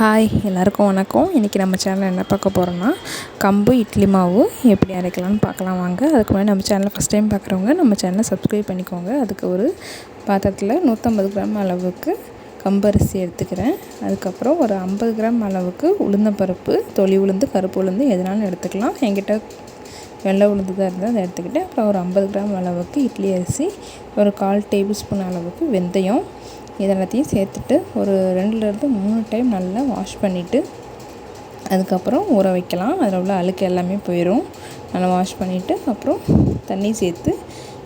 Hi எல்லாருக்கும் வணக்கம். இன்றைக்கி நம்ம சேனலில் என்ன பார்க்க போகிறோன்னா கம்பு இட்லி மாவு எப்படி அரைக்கலாம்னு பார்க்கலாம் வாங்க. அதுக்கு முன்னாடி நம்ம சேனலை ஃபஸ்ட் டைம் பார்க்குறவங்க நம்ம சேனலை சப்ஸ்கிரைப் பண்ணிக்கோங்க. அதுக்கு ஒரு பாத்திரத்தில் நூற்றம்பது கிராம் அளவுக்கு கம்பரிசி எடுத்துக்கிறேன். அதுக்கப்புறம் ஒரு ஐம்பது கிராம் அளவுக்கு உளுந்தம்பருப்பு தொளி உளுந்து கருப்பு உளுந்து எதனாலும் எடுத்துக்கலாம். என்கிட்ட வெள்ளை உளுந்து தான் இருந்தால் அதை எடுத்துக்கிட்டேன் அப்புறம் ஒரு ஐம்பது கிராம் அளவுக்கு இட்லி அரிசி ஒரு கால் டேபிள் ஸ்பூன் அளவுக்கு வெந்தயம் இதெல்லாத்தையும் சேர்த்துட்டு ஒரு ரெண்டுலேருந்து மூணு டைம் நல்லா வாஷ் பண்ணிவிட்டு அதுக்கப்புறம் ஊற வைக்கலாம். அதில் உள்ள அழுக்கு எல்லாமே போயிடும் நல்லா வாஷ் பண்ணிவிட்டு அப்புறம் தண்ணி சேர்த்து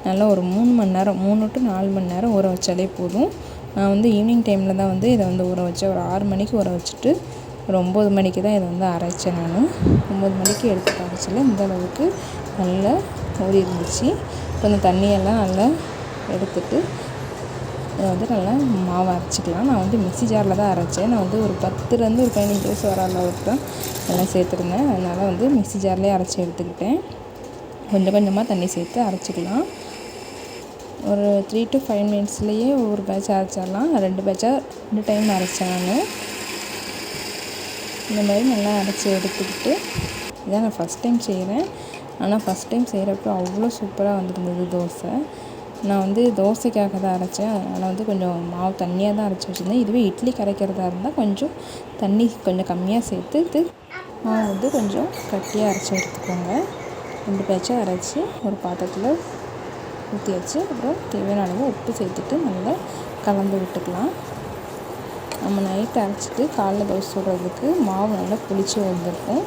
நல்லா ஒரு மூணு மணி நேரம் மூணு டு நாலு மணி நேரம் ஊற வச்சாலே போதும். நான் வந்து ஈவினிங் டைமில் தான் வந்து இதை வந்து ஊற வச்சேன். ஒரு ஆறு மணிக்கு ஊற வச்சுட்டு ஒரு ஒம்பது மணிக்கு தான் இதை வந்து அரைச்சேன் நான். ஒம்பது மணிக்கு எடுத்து அரைச்சல இந்த அளவுக்கு நல்லா ஊறி இருந்துச்சு கொஞ்சம் தண்ணியெல்லாம் நல்லா எடுத்துட்டு இதை வந்து நல்லா மாவு அரைச்சிக்கலாம். நான் வந்து மிக்சி ஜாரில் தான் அரைச்சேன். நான் வந்து ஒரு பத்துலேருந்து ஒரு பதினஞ்சு வயசு வர அளவுக்கு தான் நல்லா சேர்த்துருந்தேன். அதனால் வந்து மிக்சி ஜார்லேயே அரைச்சி எடுத்துக்கிட்டேன். கொஞ்சம் கொஞ்சமாக தண்ணி சேர்த்து அரைச்சிக்கலாம். ஒரு த்ரீ டு ஃபைவ் மினிட்ஸ்லேயே ஒரு பேட்ச் அரைச்சிடலாம். ரெண்டு பேட்சாக ரெண்டு டைம் அரைச்சேன் நான். இந்த மாதிரி நல்லா அரைச்சி எடுத்துக்கிட்டு இதான் நான் ஃபஸ்ட் டைம் செய்கிறேன் ஆனால் ஃபஸ்ட் டைம் செய்கிறப்ப அவ்வளோ சூப்பராக வந்துருந்தது தோசை. நான் வந்து தோசைக்காக தான் அரைச்சேன். அதனால் வந்து கொஞ்சம் மாவு தண்ணியாக தான் அரைச்சி வச்சுருந்தேன். இதுவே இட்லி கரைக்கிறதா இருந்தால் கொஞ்சம் தண்ணி கொஞ்சம் கம்மியாக சேர்த்து இது மாவு வந்து கொஞ்சம் கட்டியாக அரைச்சி எடுத்துக்கோங்க. ரெண்டு பேச்சாக அரைச்சி ஒரு பாத்திரத்தில் ஊற்றி வச்சு அப்புறம் தேவையான அளவு உப்பு சேர்த்துட்டு நல்லா கலந்து விட்டுக்கலாம். நம்ம நைட்டு அரைச்சிட்டு காலைல தோசை சுடுறதுக்கு மாவு நல்லா புளிச்சு வந்திருக்கும்.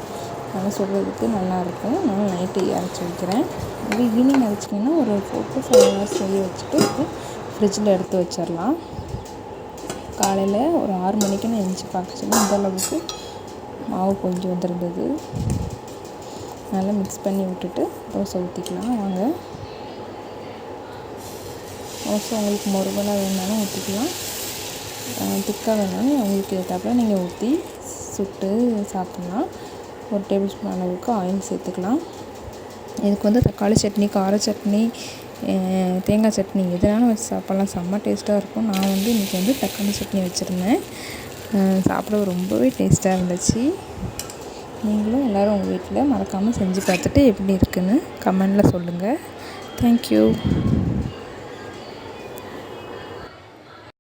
நல்லா சுடுறதுக்கு நல்லாயிருக்கும். நான் நைட்டு அரைச்சி வைக்கிறேன். அப்படி ஈவினிங் அரைச்சிங்கன்னா ஒரு ஃபோர் டு ஃபைவ் ஹவர்ஸ் வெளியே வச்சுட்டு ஃப்ரிட்ஜில் எடுத்து வச்சிடலாம். காலையில் ஒரு ஆறு மணிக்கு நான் எழுந்திச்சி பார்க்கச்சுன்னா இந்தளவுக்கு மாவு கொஞ்சம் வந்துருந்தது. நல்லா மிக்ஸ் பண்ணி விட்டுட்டு தோசை ஊற்றிக்கலாம் வாங்க. தோசை உங்களுக்கு முருகலாக வேணாலும் ஊற்றிக்கலாம் திக்காக வேணாலும் உங்களுக்கு ஏற்றாப்புல நீங்கள் ஊற்றி சுட்டு சாப்பிட்லாம். ஒரு டேபிள் ஸ்பூன் அளவுக்கு ஆயில் சேர்த்துக்கலாம். இதுக்கு வந்து தக்காளி சட்னி கார சட்னி தேங்காய் சட்னி எதுனாலும் வச்சு சாப்பிட்லாம். செம்ம டேஸ்ட்டாக இருக்கும். நான் வந்து இன்றைக்கி வந்து தக்காளி சட்னி வச்சுருந்தேன். சாப்பிட ரொம்பவே டேஸ்ட்டாக இருந்துச்சு. நீங்களும் எல்லோரும் உங்கள் வீட்டில் மறக்காமல் செஞ்சு பார்த்துட்டு எப்படி இருக்குதுன்னு கமெண்டில் சொல்லுங்கள் தேங்க்யூ